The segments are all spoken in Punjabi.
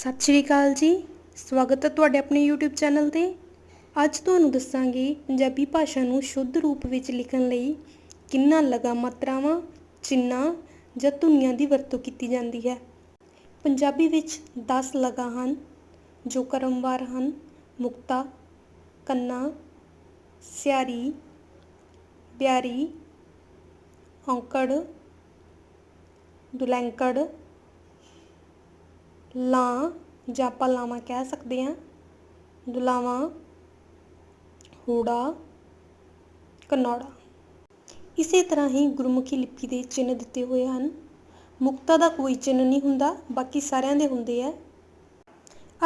ਸਤਿ ਸ਼੍ਰੀ ਅਕਾਲ ਜੀ। ਸਵਾਗਤ ਹੈ ਤੁਹਾਡੇ ਆਪਣੇ YouTube ਚੈਨਲ ਤੇ। ਅੱਜ ਤੁਹਾਨੂੰ ਦੱਸਾਂਗੇ ਪੰਜਾਬੀ ਭਾਸ਼ਾ ਨੂੰ ਸ਼ੁੱਧ ਰੂਪ ਵਿੱਚ ਲਿਖਣ ਲਈ ਕਿੰਨਾ ਲਗਾ ਮਾਤਰਾਵਾਂ ਚਿੰਨਾਂ ਜਾਂ ਧੁਨੀਆਂ ਦੀ ਵਰਤੋਂ ਕੀਤੀ ਜਾਂਦੀ ਹੈ। ਪੰਜਾਬੀ ਵਿੱਚ 10 ਲਗਾ ਹਨ, ਜੋ ਕਰਮਵਾਰ ਹਨ, ਮੁਕਤਾ, ਕੰਨਾ, ਸਿਆਰੀ, ਬਿਆਰੀ, ਔਂਕੜ, ਦੁਲੈਂਕੜ ਲਾਂ ਜਾਂ ਆਪਾਂ ਲਾਵਾਂ ਕਹਿ ਸਕਦੇ ਹਾਂ। ਦੁਲਾਵਾਂ, ਹੂੜਾ, ਕਨੌੜਾ। ਇਸੇ ਤਰ੍ਹਾਂ ਹੀ ਗੁਰਮੁਖੀ ਲਿਪੀ ਦੇ ਚਿੰਨ੍ਹ ਦਿੱਤੇ ਹੋਏ ਹਨ। ਮੁਕਤਾ ਦਾ ਕੋਈ ਚਿੰਨ੍ਹ ਨਹੀਂ ਹੁੰਦਾ, ਬਾਕੀ ਸਾਰਿਆਂ ਦੇ ਹੁੰਦੇ ਆ।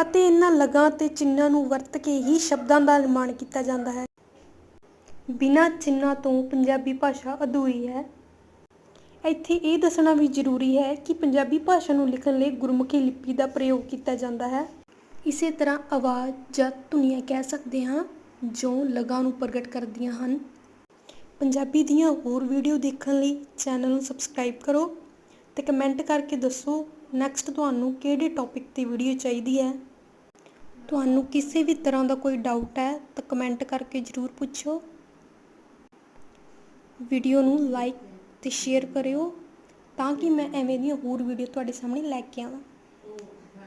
ਅਤੇ ਇਹਨਾਂ ਲਗਾਂ ਤੇ ਚਿੰਨ੍ਹਾਂ ਨੂੰ ਵਰਤ ਕੇ ਹੀ ਸ਼ਬਦਾਂ ਦਾ ਨਿਰਮਾਣ ਕੀਤਾ ਜਾਂਦਾ ਹੈ। ਬਿਨਾਂ ਚਿੰਨ੍ਹਾਂ ਤੋਂ ਪੰਜਾਬੀ ਭਾਸ਼ਾ ਅਧੂਰੀ ਹੈ। ਇੱਥੇ ਇਹ ਦੱਸਣਾ ਵੀ ਜ਼ਰੂਰੀ ਹੈ ਕਿ ਪੰਜਾਬੀ ਭਾਸ਼ਾ ਨੂੰ ਲਿਖਣ ਲਈ ਗੁਰਮੁਖੀ ਲਿਪੀ ਦਾ ਪ੍ਰਯੋਗ ਕੀਤਾ ਜਾਂਦਾ ਹੈ। ਇਸੇ ਤਰ੍ਹਾਂ ਆਵਾਜ਼ ਜਾਂ ਧੁਨੀਆਂ ਕਹਿ ਸਕਦੇ ਹਾਂ, ਜੋ ਲਗਾਂ ਨੂੰ ਪ੍ਰਗਟ ਕਰਦੀਆਂ ਹਨ। ਪੰਜਾਬੀ ਦੀਆਂ ਹੋਰ ਵੀਡੀਓ ਦੇਖਣ ਲਈ ਚੈਨਲ ਨੂੰ ਸਬਸਕ੍ਰਾਈਬ ਕਰੋ ਤੇ ਕਮੈਂਟ ਕਰਕੇ ਦੱਸੋ ਨੈਕਸਟ ਤੁਹਾਨੂੰ ਕਿਹੜੇ ਟੌਪਿਕ ਤੇ ਵੀਡੀਓ ਚਾਹੀਦੀ ਹੈ। ਤੁਹਾਨੂੰ ਕਿਸੇ ਵੀ ਤਰ੍ਹਾਂ ਦਾ ਕੋਈ ਡਾਊਟ ਹੈ ਤਾਂ ਕਮੈਂਟ ਕਰਕੇ ਜ਼ਰੂਰ ਪੁੱਛੋ। ਵੀਡੀਓ ਨੂੰ ਲਾਈਕ ਤੇ ਸ਼ੇਅਰ ਕਰਿਓ ਤਾਂ ਕਿ ਮੈਂ ਐਵੇਂ ਦੀਆਂ ਹੋਰ ਵੀਡੀਓ ਤੁਹਾਡੇ ਸਾਹਮਣੇ ਲੈ ਕੇ ਆਵਾਂ।